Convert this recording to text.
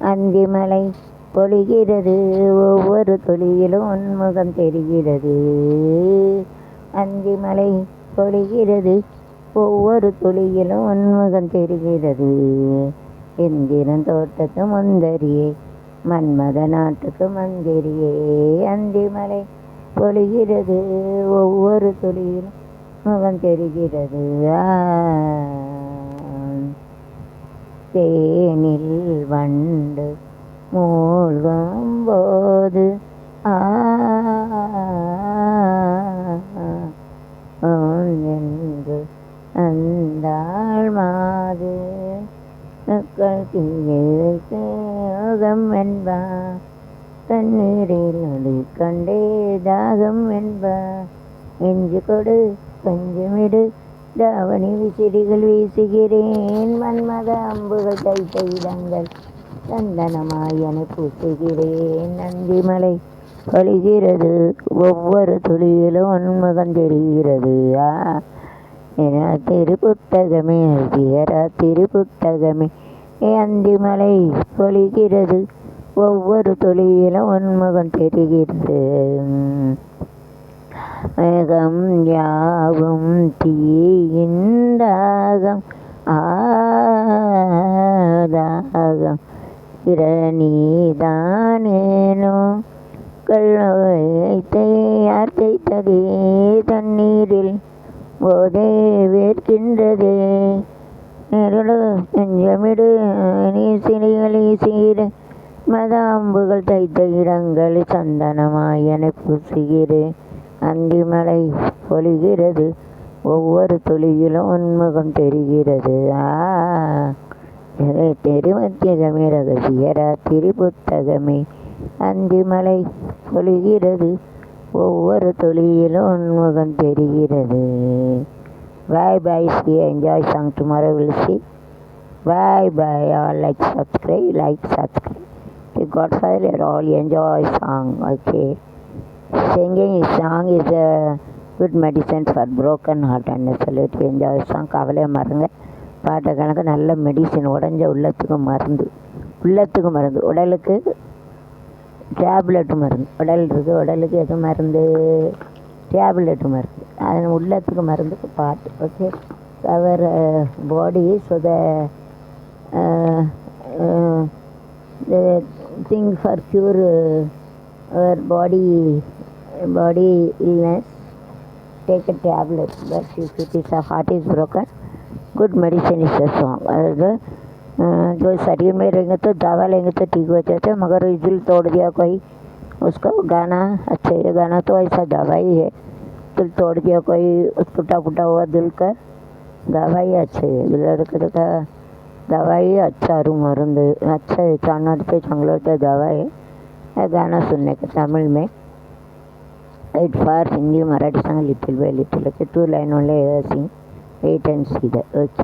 அந்திமலை பொழிகிறது ஒவ்வொரு துளியிலும் உன்முகம் தெரிகிறது. அந்திமலை பொழிகிறது ஒவ்வொரு துளியிலும் உன்முகம் தெரிகிறது. எந்திரன் தோட்டத்து முந்தரியே மன்மத நாட்டுக்கு மந்திரியே அந்திமலை பொழிகிறது ஒவ்வொரு துளியிலும் முகம் தெரிகிறது. தேனில் வண்டு மூழ்கும் போது ஆ என்று அந்தாள் மாது மக்கள் தீயோகம் என்பார். தண்ணீரில் அது கண்டே தாகம் என்பா. நெஞ்சு கொடு கொஞ்சமிடு தாவணி விசிறிகள் வீசுகிறேன். மன்மத அம்புகள் கை இடங்கள் சந்தனமாய் என பூசுகிறேன். நந்திமலை பொழிகிறது ஒவ்வொரு துளியிலும் உன்முகம் தெரிகிறது. ஆ என திருப்புத்தகமே எழுதியரா திருப்புத்தகமே அந்திமலை பொழிகிறது. ஒவ்வொரு துளியிலும் உன்முகம் தெரிகிறது. மேகம் யாவும் தீயின்றாகம் ஆதாகம் இரநீதானேனோ கள்ளத்தை யார் தைத்ததே தண்ணீரில் போதே வேர்க்கின்றதே. நெருடு நெஞ்சமிடு நீ சிலைகளை சீர மதாம்புகள் தைத்த இடங்கள் சந்தனமாயனை என பூசுகிறேன் அந்திமலை பொழிகிறது. ஒவ்வொரு துளியிலும் உன்முகம் தெரிகிறது. ஆ திருமத்தியகமே ரகசியரா திரிபுத்தகமே அந்திமலை பொழிகிறது. ஒவ்வொரு துளியிலும் உன்முகம் தெரிகிறது. Bye bye see enjoy song tomorrow will see bye bye all like subscribe like subscribe God Father all. Enjoy song okay. Singing song is a good medicine for broken heart and சொல்லிட்டு enjoy song கவலையை மறங்க. பாட்டை கணக்கு நல்ல medicine உடஞ்ச உள்ளத்துக்கு மருந்து. உள்ளத்துக்கு மருந்து. உடலுக்கு டேப்லெட்டு மருந்து. உடல் இருக்குது உடலுக்கு எது மருந்து? டேப்லெட்டு மருந்து. அது உள்ளத்துக்கு மருந்துக்கு பாட்டு ஓகே அவர் பாடி so the thing for cure uh, our body body illness take a tablet but if it is a heart is broken good medicine is a song अगर जो शरीर में रहेंगे तो दवा लेंगे तो ठीक हो जाते हैं मगर दिल तोड़ दिया कोई उसको गाना अच्छा ये गाना तो ऐसा दवा ही है दिल तोड़ दिया कोई टूटा फूटा हुआ दिल का दवा ही अच्छे है लड़के का दवाई अच्छा रू मरुंद अच्छा है चाणते चंगलोते दवा है ये गाना सुनने का तमिल में एट फार हिंदी मराठी संग little by little okay two line only sing at end see the okay